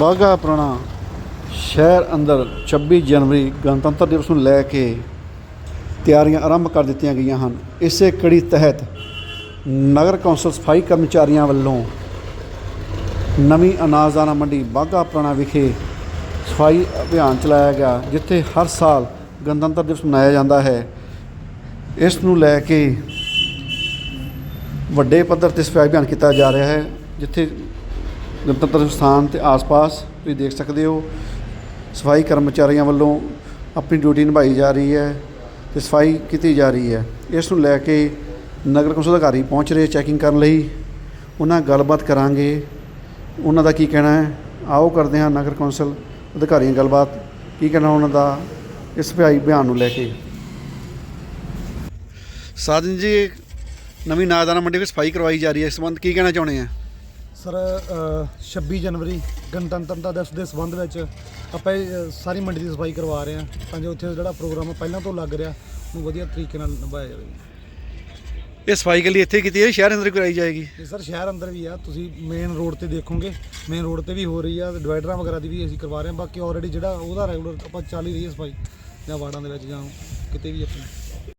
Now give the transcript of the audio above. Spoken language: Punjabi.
ਬਾਗਾ ਪੁਰਾਣਾ ਸ਼ਹਿਰ ਅੰਦਰ 26 ਜਨਵਰੀ ਗਣਤੰਤਰ ਦਿਵਸ ਨੂੰ ਲੈ ਕੇ ਤਿਆਰੀਆਂ ਆਰੰਭ ਕਰ ਦਿੱਤੀਆਂ ਗਈਆਂ ਹਨ। ਇਸੇ ਕੜੀ ਤਹਿਤ ਨਗਰ ਕੌਂਸਲ ਸਫ਼ਾਈ ਕਰਮਚਾਰੀਆਂ ਵੱਲੋਂ ਨਵੀਂ ਅਨਾਜਦਾਨਾ ਮੰਡੀ ਬਾਗਾ ਪੁਰਾਣਾ ਵਿਖੇ ਸਫ਼ਾਈ ਅਭਿਆਨ ਚਲਾਇਆ ਗਿਆ, ਜਿੱਥੇ ਹਰ ਸਾਲ ਗਣਤੰਤਰ ਦਿਵਸ ਮਨਾਇਆ ਜਾਂਦਾ ਹੈ। ਇਸ ਨੂੰ ਲੈ ਕੇ ਵੱਡੇ ਪੱਧਰ ਤੇ ਸਫ਼ਾਈ ਅਭਿਆਨ ਕੀਤਾ ਜਾ ਰਿਹਾ ਹੈ, ਜਿੱਥੇ ਗਣਤੰਤਰ ਸਥਾਨ ਤੇ ਆਸ-ਪਾਸ ਤੁਸੀਂ ਦੇਖ ਸਕਦੇ ਹੋ। ਸਫ਼ਾਈ ਕਰਮਚਾਰੀਆਂ ਵੱਲੋਂ ਆਪਣੀ ਡਿਊਟੀ ਨਿਭਾਈ ਜਾ ਰਹੀ ਹੈ ਤੇ ਸਫ਼ਾਈ ਕੀਤੀ ਜਾ ਰਹੀ ਹੈ। ਇਸ ਨੂੰ ਲੈ ਕੇ ਨਗਰ ਕੌਂਸਲ ਅਧਿਕਾਰੀ ਪਹੁੰਚ ਰਹੇ ਚੈਕਿੰਗ ਕਰਨ ਲਈ। ਉਹਨਾਂ ਗੱਲਬਾਤ ਕਰਾਂਗੇ। ਉਹਨਾਂ ਦਾ ਕੀ ਕਹਿਣਾ ਹੈ? ਆਓ ਕਰਦੇ ਹਾਂ ਨਗਰ ਕੌਂਸਲ ਅਧਿਕਾਰੀਆਂ ਗੱਲਬਾਤ। ਕੀ ਕਹਿਣਾ ਉਹਨਾਂ ਦਾ ਇਸ ਸਫ਼ਾਈ ਅਭਿਆਨ ਨੂੰ ਲੈ ਕੇ? ਸਾਜਨ ਜੀ, ਨਵੀਂ ਨਾਦਾਨਾ ਮੰਡੀ ਵਿੱਚ ਸਫ਼ਾਈ ਕਰਵਾਈ ਜਾ ਰਹੀ ਹੈ। ਇਸ ਸੰਬੰਧ ਕੀ ਕਹਿਣਾ ਚਾਹੁੰਦੇ ਆ? ਸਰ ਅ, 26 ਜਨਵਰੀ ਗਣਤੰਤਰਤਾ ਦਿਵਸ ਦੇ ਸੰਬੰਧ ਵਿੱਚ ਆਪਾਂ ਇਹ, ਸਾਰੀ ਮੰਡੀ ਦੀ ਸਫ਼ਾਈ ਕਰਵਾ ਰਹੇ ਹਾਂ। ਤਾਂ ਜੋ ਉੱਥੇ ਜਿਹੜਾ ਪ੍ਰੋਗਰਾਮ ਪਹਿਲਾਂ ਤੋਂ ਲੱਗ ਰਿਹਾ ਉਹਨੂੰ ਵਧੀਆ ਤਰੀਕੇ ਨਾਲ ਨਿਭਾਇਆ ਜਾਵੇ। ਇਹ ਸਫ਼ਾਈ ਕੇ ਲਈ ਇੱਥੇ ਕੀਤੀ ਹੈ ਸ਼ਹਿਰ ਅੰਦਰ ਕਰਾਈ ਜਾਏਗੀ? ਤੇ ਸਰ ਸ਼ਹਿਰ ਅੰਦਰ ਵੀ ਆ। ਤੁਸੀਂ ਮੇਨ ਰੋਡ ਤੇ ਦੇਖੋਗੇ ਮੇਨ ਰੋਡ ਤੇ ਵੀ ਹੋ ਰਹੀ ਆ ਡਿਵਾਈਡਰਾਂ ਵਗੈਰਾ ਦੀ ਵੀ ਅਸੀਂ ਕਰਵਾ ਰਹੇ ਹਾਂ। ਬਾਕੀ ਆਲਰੇਡੀ ਜਿਹੜਾ ਉਹਦਾ ਰੈਗੂਲਰ ਆਪਾਂ ਚੱਲ ਹੀ ਰਹੀ ਹੈ ਸਫ਼ਾਈ ਜਾਂ ਵਾਰਡਾਂ ਦੇ ਵਿੱਚ ਜਾਂ ਕਿਤੇ ਵੀ ਆਪਣੀ।